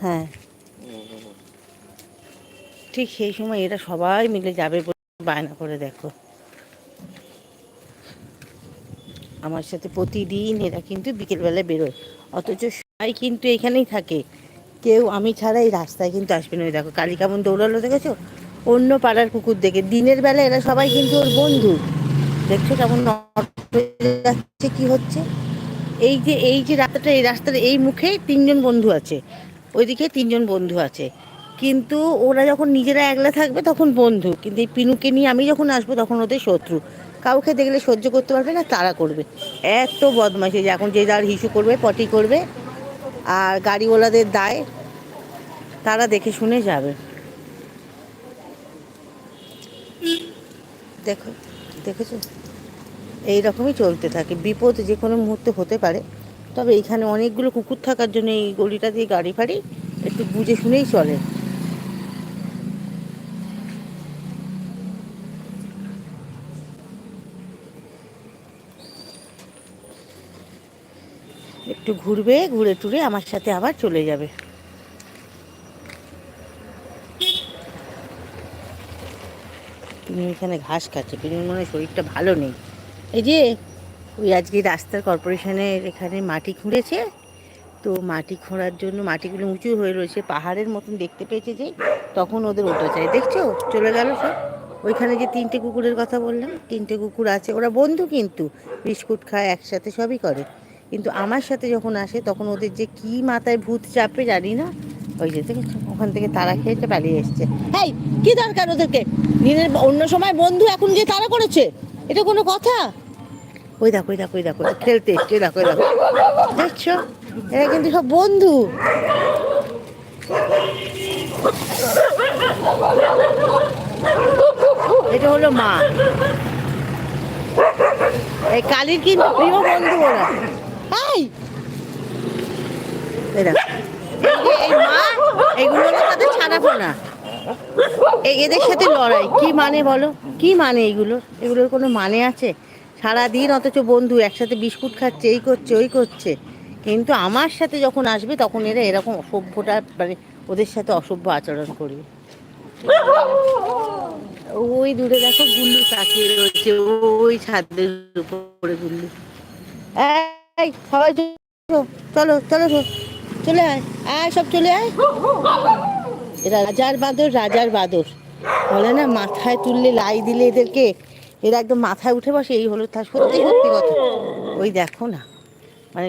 হ্যাঁ। ঠিক সেই সময় এরা সবাই মিলে যাবে বায়না করে দেখো। আমার সাথে প্রতিদিন এরা কিন্তু বিকেলবেলায় বেরোয়। অথচ সবাই কিন্তু এখানেই থাকে। কেউ আমি ছাড়া এই রাস্তায় কিন্তু আসবে না। ওই দেখো, কালী কেমন দৌড়ালো, দেখেছ? অন্য পাড়ার কুকুর দেখে। দিনের বেলা এরা সবাই কিন্তু ওর বন্ধু। দেখছ কেমন যাচ্ছে, কি হচ্ছে? এই যে এই যে রাস্তাটা, এই রাস্তার এই মুখেই তিনজন বন্ধু আছে। ওইদিকে তিনজন বন্ধু আছে। কিন্তু ওরা যখন নিজেরা একলা থাকবে তখন বন্ধু। কিন্তু এই পিনুকে নিয়ে আমি যখন আসব তখন ওদের শত্রু। কাউকে দেখলে সহ্য করতে পারবে না, তারা করবে। এত বদমাইশি যে এখন যে যার হিসু করবে, পটি করবে, আর গাড়িওয়ালাদের দায়, তারা দেখে শুনে যাবে। দেখো, দেখেছ? এই রকমই চলতে থাকে। বিপদ যে কোনো মুহূর্তে হতে পারে। তবে এখানে অনেকগুলো কুকুর থাকার জন্য এই গলিটা দিয়ে গাড়ি ফাড়ি একটু বুঝে শুনেই চলে। একটু ঘুরবে, ঘুরে টুরে আমার সাথে আবার চলে যাবে। তিনি এখানে ঘাস খাচ্ছে তিনি মনে হয় শরীরটা ভালো নেই। এই যে, ওই আজকে রাস্তার কর্পোরেশনের এখানে মাটি খুঁড়েছে। তো মাটি খোঁড়ার জন্য মাটিগুলো উঁচু হয়ে রয়েছে। পাহাড়ের মতন দেখতে পেয়েছে যে, তখন ওদের ওটা চাই। দেখছ? চলে গেল সব। ওইখানে যে তিনটে কুকুরের কথা বললাম, তিনটে কুকুর আছে। ওরা বন্ধু কিন্তু। বিস্কুট খায়, একসাথে সবই করে। কিন্তু আমার সাথে যখন আসে, তখন ওদের যে কি মাথায় ভূত চাপে জানি না। ওই যে ওখান থেকে তারা খেয়েছে পালিয়ে এসছে। হ্যাঁ কি দরকার ওদেরকে? দিনের অন্য সময় বন্ধু এখন যে তারা করেছে? এটা কোনো কথা? ওই দেখো ওই দেখো ওই দেখো খেলতে এসছে দেখো দেখো দেখছ? এরা কিন্তু সব বন্ধু। এটা হলো মা। এই কালীর কিন্তু প্রিয় বন্ধু ওরা। এই! এই দেখো এই মা এগুলো হলো তাদের ছাড়াবো না এই এদের সাথে লড়াই। কি মানে বলো? কি মানে এগুলো? এগুলোর কোনো মানে আছে? সারাদিন অথচ বন্ধু একসাথে বিস্কুট খাচ্ছে এই করছে ওই করছে। কিন্তু আমার সাথে যখন আসবে তখন এরা এরকম অসভ্যটা মানে ওদের সাথে অসভ্য আচরণ করবে। ওই দূরে দেখো গুল্লু তাকিয়ে রয়েছে ওই ছাদের উপরে গুল্লু। এই সবাই চলো চলো চলো চলো, আয়। আয় সব চলে আয়। রাজার বাঁদর রাজার বাঁদর। বলে না, মাথায় তুললে লাই দিলে এদেরকে। এরা একদম মাথায় উঠে বসে, এই হলো তার সত্যি সত্যি কথা। ওই দেখো না মানে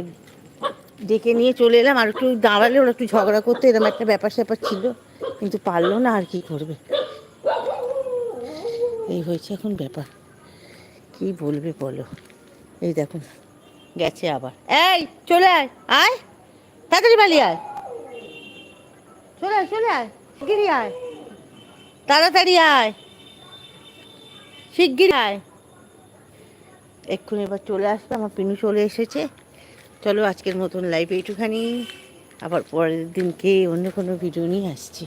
ডেকে নিয়ে চলে এলাম, আর একটু দাঁড়ালে ওরা একটু ঝগড়া করতে এরকম একটা ব্যাপার স্যাপার ছিল। কিন্তু পারল না, আর কি করবে? এই হয়েছে এখন ব্যাপার। কি বলবে বলো? এই দেখুন গেছে আবার। এই, চলে আয় আয়। তাড়াতাড়ি পালিয়ে আয়। চলে আয় চলে আয়। শিগগিরি আয়। তাড়াতাড়ি আয়। শিগগিরি আয়। এক্ষুনি এবার চলে আসবে আমার পিনু চলে এসেছে। চলো আজকের মতন লাইভ এইটুখানি। আবার পরের দিনকে অন্য কোনো ভিডিও নিয়ে আসছি।